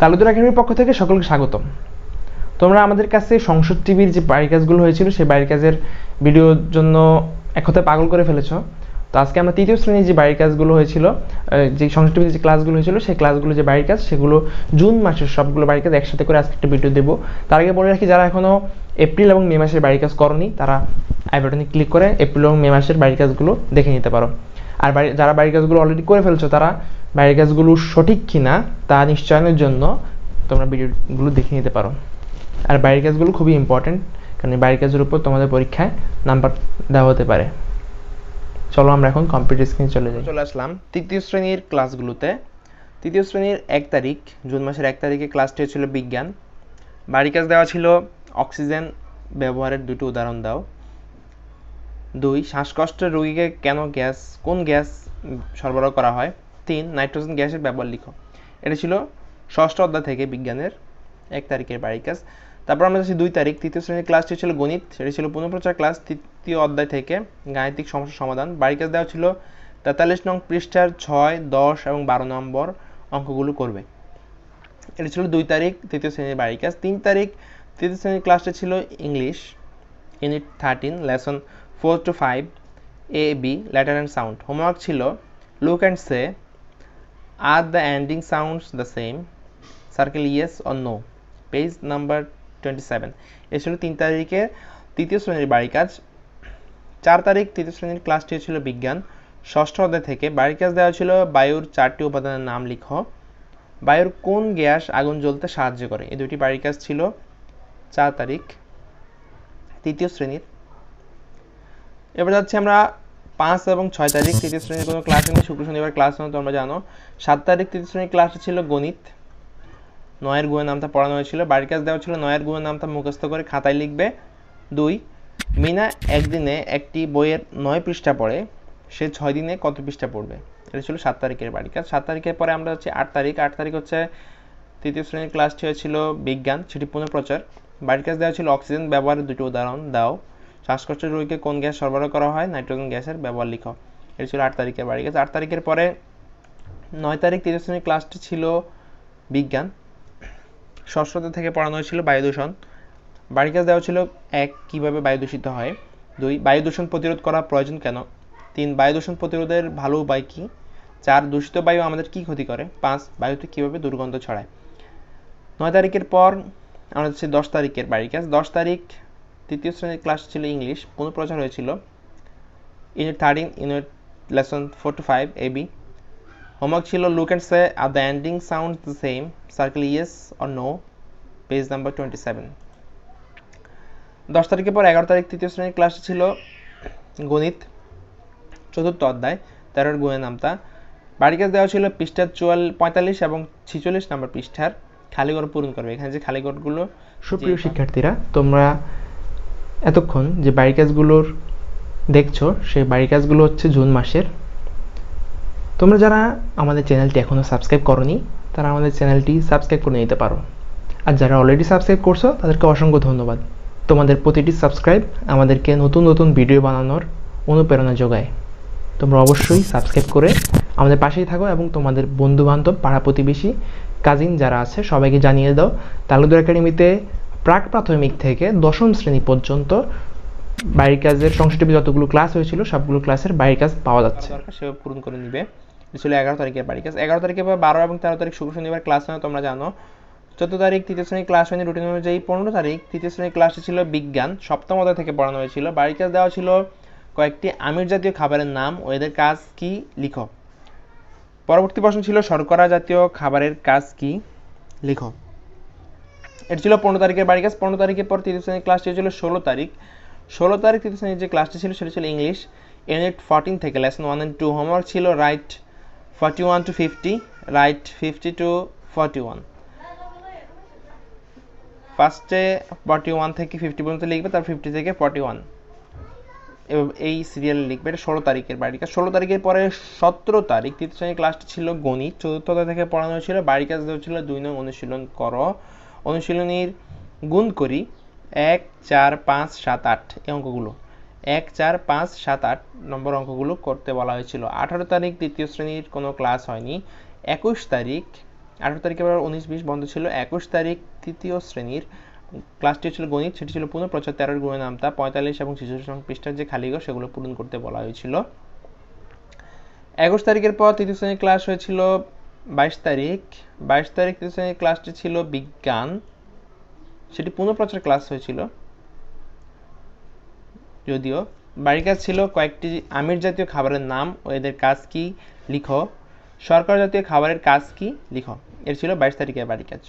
তালুদুর একাডেমির পক্ষ থেকে সকলকে স্বাগতম। তোমরা আমাদের কাছে সংসদ টিভির যে বাড়ির কাজগুলো হয়েছিল, সেই বাড়ির কাজের ভিডিওর জন্য এক কথায় পাগল করে ফেলেছ। তো আজকে আমরা তৃতীয় শ্রেণির যে বাড়ির কাজগুলো হয়েছিল যে সংসদ টিভির যে ক্লাসগুলো হয়েছিল, সেই ক্লাসগুলো যে বাড়ির কাজ, সেগুলো জুন মাসের সবগুলো বাড়ির কাজ একসাথে করে আজকে একটা ভিডিও দেবো। তার আগে বলে রাখি, যারা এখনও এপ্রিল এবং মে মাসের বাড়ির কাজ করনি, তারা আই বাটনে ক্লিক করে এপ্রিল এবং মে মাসের বাড়ির কাজগুলো দেখে নিতে পারো। আর বাড়ি যারা বাড়ির কাজগুলো অলরেডি করে ফেলছো, তারা বাড়ির কাজগুলো সঠিক কিনা, তা নিশ্চয়নের জন্য তোমরা ভিডিওগুলো দেখে নিতে পারো। আর বাড়ির কাজগুলো খুবই ইম্পর্টেন্ট কারণ বাড়ির কাজের উপর তোমাদের পরীক্ষায় নাম্বার দেওয়া হতে পারে। চলো আমরা এখন কম্পিউটার স্ক্রিনে চলে যাই। চলে আসলাম তৃতীয় শ্রেণির ক্লাসগুলোতে তৃতীয় শ্রেণির এক তারিখ, জুন মাসের এক তারিখে ক্লাসটি হয়েছিল বিজ্ঞান। বাড়ির কাজ দেওয়া ছিল অক্সিজেন ব্যবহারের দুটো উদাহরণ দাও। দুই শ্বাসকষ্টের রোগীকে কেন গ্যাস, কোন গ্যাস সরবরাহ করা হয়? তিন, নাইট্রোজেন গ্যাসের ব্যবহার লিখো। এটা ছিল ষষ্ঠ অধ্যায় থেকে বিজ্ঞানের এক তারিখের বাড়ির কাজ। তারপর আমরা যাচ্ছি দুই তারিখ। তৃতীয় শ্রেণির ক্লাসটি ছিল গণিত, সেটি ছিল পুনঃপ্রচার ক্লাস। তৃতীয় অধ্যায় থেকে গাণিতিক সমস্যার সমাধান। বাড়ির কাজ দেওয়া ছিল তেতাল্লিশ নং পৃষ্ঠার ছয়, দশ এবং বারো নম্বর অঙ্কগুলো করবে। এটা ছিল দুই তারিখ, তৃতীয় শ্রেণির বাড়ির কাজ। তিন তারিখ, তৃতীয় শ্রেণির ক্লাসটা ছিল English. Unit thirteen, lesson four to five A B letter and sound homework ছিল look and say are the ending sounds the same circle yes or no page number twenty seven এ ছিল তিন তারিখে তৃতীয় শ্রেণির বাড়ির কাজ। চার তারিখ তৃতীয় শ্রেণির ক্লাসটি ছিল বিজ্ঞান। ষষ্ঠ অধ্যায় থেকে বাড়ির কাজ দেওয়া ছিল, বায়ুর চারটি উপাদানের নাম লিখো। বায়ুর কোন গ্যাস আগুন জ্বলতে সাহায্য করে? এই দুটি বাড়ির কাজ ছিল চার তারিখ তৃতীয় শ্রেণির এবার যাচ্ছি আমরা পাঁচ এবং ছয় তারিখ, তৃতীয় শ্রেণির কোনো ক্লাস নেই, শুক্র শনিবার ক্লাস নেই, তোমরা জানো। সাত তারিখ, তৃতীয় শ্রেণির ক্লাসটা ছিল গণিত। নয়ের গুণের নামটা পড়ানো হয়েছিল। বাড়ির কাজ দেওয়া ছিল, নয়ের গুণের নামটা মুখস্থ করে খাতায় লিখবে। দুই, মিনা একদিনে একটি বইয়ের নয় পৃষ্ঠা পড়ে, সে ছয় দিনে কত পৃষ্ঠা পড়বে? এটা ছিল সাত তারিখের বাড়ির কাজ। সাত তারিখের পরে আমরা হচ্ছে আট তারিখ। আট তারিখ হচ্ছে তৃতীয় শ্রেণির ক্লাসটি হয়েছিল বিজ্ঞান, সেটি পুনঃপ্রচার। বাড়ির কাজ দেওয়া ছিল অক্সিজেন ব্যবহারের দুটো উদাহরণ, দাও। শ্বাসকষ্টের রোগীকে কোন গ্যাস সরবরাহ করা হয়? নাইট্রোজেন গ্যাসের ব্যবহার লিখো। এটা ছিল আট তারিখের বাড়ি। কাজ আট তারিখের পরে নয় তারিখ তৃতীয় শ্রেণির ক্লাসটি ছিল বিজ্ঞান। ষষ্ঠ থেকে পড়ানো হয়েছিল বায়ু দূষণ বাড়ির কাজ দেওয়া ছিল এক, কীভাবে বায়ু দূষিত হয়? দুই, বায়ু দূষণ প্রতিরোধ করা প্রয়োজন কেন? তিন, বায়ু দূষণ প্রতিরোধের ভালো উপায় কী? চার, দূষিত বায়ু আমাদের কি ক্ষতি করে? পাঁচ, বায়ুতে কীভাবে দুর্গন্ধ ছড়ায়? নয় তারিখের পর, আমরা হচ্ছে দশ তারিখের বাড়ির কাজ। দশ তারিখ তৃতীয় শ্রেণির ক্লাস ছিল ইংলিশ পুনঃপ্রচার হয়েছিল। Unit thirteen unit lesson four to five A B homework ছিল look and say are the ending sound the same circle yes or no page number twenty seven দশ তারিখের পর এগারো তারিখ তৃতীয় শ্রেণির ক্লাস ছিল গণিত চতুর্থ অধ্যায় তেরোর গুণের নামতা। বাড়ি কাজ দেওয়া ছিল পৃষ্ঠার চুয়াল পঁয়তাল্লিশ এবং ছিচল্লিশ নম্বর পৃষ্ঠার খালিঘর পূরণ করবে। এখানে যে খালিঘরগুলো সুপ্রিয় শিক্ষার্থীরা তোমরা এতক্ষণ যে বাড়ি কাজগুলোর দেখছ, সেই বাড়ি কাজগুলো হচ্ছে জুন মাসের। তোমরা যারা আমাদের চ্যানেলটি এখনও সাবস্ক্রাইব করনি, তারা আমাদের চ্যানেলটি সাবস্ক্রাইব করে নিতে পারো। আর যারা অলরেডি সাবস্ক্রাইব করছ, তাদেরকে অসংখ্য ধন্যবাদ। তোমাদের প্রতিটি সাবস্ক্রাইব আমাদেরকে নতুন নতুন ভিডিও বানানোর অনুপ্রেরণা যোগায়। তোমরা অবশ্যই সাবস্ক্রাইব করে আমাদের পাশেই থাকো এবং তোমাদের বন্ধু বান্ধব পাড়া প্রতিবেশী কাজিন যারা আছে, সবাইকে জানিয়ে দাও। তালুদুর একাডেমিতে প্রাক প্রাথমিক থেকে দশম শ্রেণি পর্যন্ত বাড়ির কাজের সংশ্লিষ্ট যতগুলো ক্লাস হয়েছিল, সবগুলো ক্লাসের বাড়ির কাজ পাওয়া যাচ্ছে। সেভাবে পূরণ করে নিবে। ছিল এগারো তারিখের বাড়ির কাজ এগারো তারিখে বা বারো এবং তেরো তারিখ শুক্র শনিবার ক্লাস হয়, তোমরা জানো। চোদ্দ তারিখ তৃতীয় শ্রেণির ক্লাস হয়নি রুটিন অনুযায়ী পনেরো তারিখ তৃতীয় শ্রেণির ক্লাসটি ছিল বিজ্ঞান। সপ্তম অধ্যায় থেকে পড়ানো হয়েছিল। বাড়ির কাজ দেওয়া ছিল কয়েকটি আমির জাতীয় খাবারের নাম ও এদের কাজ কি? লিখো। পরবর্তী প্রশ্ন ছিল শর্করা জাতীয় খাবারের কাজ কি? লিখো। এটা ছিল পনেরো তারিখের বাড়ি কাজ পনেরো তারিখের পর তৃতীয় শ্রেণির ক্লাসটি ছিল ষোলো তারিখ। ষোলো তারিখ তৃতীয় শ্রেণির যে ক্লাসটি ছিল, সেটা ছিল ইংলিশ ইউনিট ফোরটিন থেকে lesson one and two homework ছিল write forty one to fifty write fifty to forty one ফার্স্টে ফর্টি ওয়ান থেকে ফিফটি পর্যন্ত লিখবে তার ফিফটি থেকে ফর্টি ওয়ান এবং এই সিরিয়াল লিখবে, এটা ষোলো তারিখের বাড়ি কাজ ষোলো তারিখের পরে সতেরো তারিখ তৃতীয় শ্রেণির ক্লাসটি ছিল গণিত। চতুর্থ থেকে পড়ানো হয়েছিল, বাড়ি কাজ দেওয়া ছিল দুই নং অনুশীলন করো। অনুশীলনীর গুণ করি এক, চার, পাঁচ, সাত, আট এই অঙ্কগুলো। এক, চার, পাঁচ, সাত, আট নম্বর অঙ্কগুলো করতে বলা হয়েছিল। আঠারো তারিখ তৃতীয় শ্রেণির কোনো ক্লাস হয়নি। একুশ তারিখ, আঠারো তারিখে আবার উনিশ, বিশ বন্ধ ছিল। একুশ তারিখ তৃতীয় শ্রেণির ক্লাসটি ছিল গণিত, সেটি ছিল পুনঃপ্রচার তেরোর গুণে নামতা পঁয়তাল্লিশ এবং শিশু পৃষ্ঠার যে খালিঘর সেগুলো পূরণ করতে বলা হয়েছিল। একুশ তারিখের পর তৃতীয় শ্রেণির ক্লাস হয়েছিল বাইশ তারিখ বাইশ তারিখ ক্লাসটি ছিল বিজ্ঞান, সেটি পুনঃপ্রচার ক্লাস হয়েছিল। যদিও বাড়ির কাজ ছিল কয়েকটি আমির জাতীয় খাবারের নাম ও এদের কাজ কি লিখো, সরকার জাতীয় খাবারের কাজ কি লিখো, এর ছিল বাইশ তারিখের বাড়ির কাজ।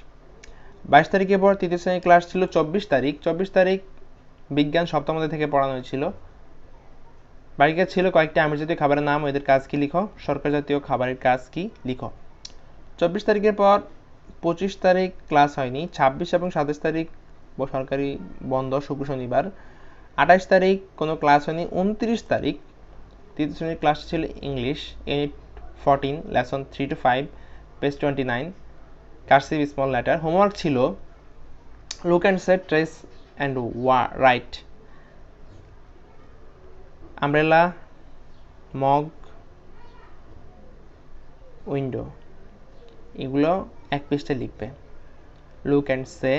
বাইশ তারিখের পর তৃতীয় শ্রেণির ক্লাস ছিল চব্বিশ তারিখ চব্বিশ তারিখ বিজ্ঞান সপ্তম থেকে পড়ানো হয়েছিল। বাড়ির কাজ ছিল কয়েকটি আমির জাতীয় খাবারের নাম ও এদের কাজ কি লিখো, সরকার জাতীয় খাবারের কাজ কি লিখো। চব্বিশ তারিখের পর পঁচিশ তারিখ ক্লাস হয়নি, ছাব্বিশ এবং সাতাশ তারিখ সরকারি বন্ধ শুক্র শনিবার, আঠাশ তারিখ কোনো ক্লাস হয়নি, উনত্রিশ তারিখ তৃতীয় শ্রেণির ক্লাস ছিল English unit fourteen, lesson three to five, page twenty nine, cursive small letter. Homework ছিল look and set, trace and ওয়া রাইট। Umbrella, mug, window. এগুলো এক পৃষ্ঠায় লিখবে। Look and say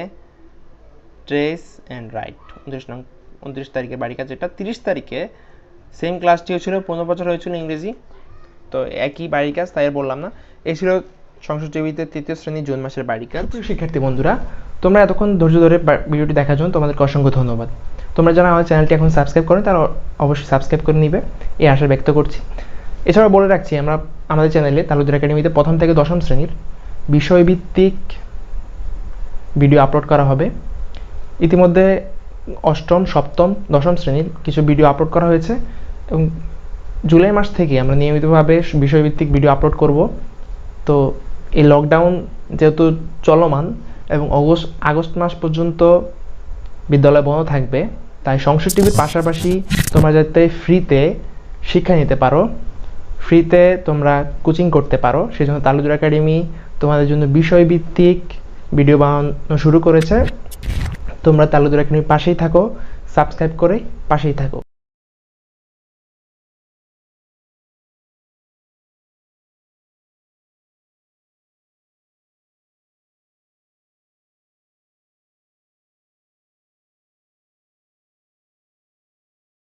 trace and write উনত্রিশ নং, উনত্রিশ তারিখে বাড়ি কাজ যেটা, তিরিশ তারিখে সেম ক্লাসটি হয়েছিল, পনেরো বছর হয়েছিল ইংরেজি। তো একই বাড়ির কাজ, তাই বললাম না। এই ছিল সংসদ টিভিতে তৃতীয় শ্রেণি জুন মাসের বাড়ির কাজ। শিক্ষার্থী বন্ধুরা, তোমরা এতক্ষণ ধৈর্য ধরে ভিডিওটি দেখার জন্য তোমাদেরকে অসংখ্য ধন্যবাদ। তোমরা যারা আমার চ্যানেলটি এখন সাবস্ক্রাইব করেন, তারা অবশ্যই সাবস্ক্রাইব করে নিবে। এই আশা ব্যক্ত করছি। এছাড়াও বলে রাখছি, আমরা আমাদের চ্যানেলে তালুদের একাডেমিতে প্রথম থেকে দশম শ্রেণির বিষয়ভিত্তিক ভিডিও আপলোড করা হবে। ইতিমধ্যে অষ্টম, সপ্তম, দশম শ্রেণির কিছু ভিডিও আপলোড করা হয়েছে এবং জুলাই মাস থেকে আমরা নিয়মিতভাবে বিষয়ভিত্তিক ভিডিও আপলোড করব। তো এই লকডাউন যেহেতু চলমান এবং অগস্ট, আগস্ট মাস পর্যন্ত বিদ্যালয় বন্ধ থাকবে, তাই সংসদ টিভির পাশাপাশি তোমরা যাতে ফ্রিতে শিক্ষা নিতে পারো। ফ্রিতে তোমরা কোচিং করতে পারো। সেই জন্য তালুজুর একাডেমি তোমাদের জন্য বিষয়ভিত্তিক ভিডিও বানানো শুরু করেছে। তোমরা তালুদুর একাডেমির পাশেই থাকো সাবস্ক্রাইব করে পাশেই থাকো।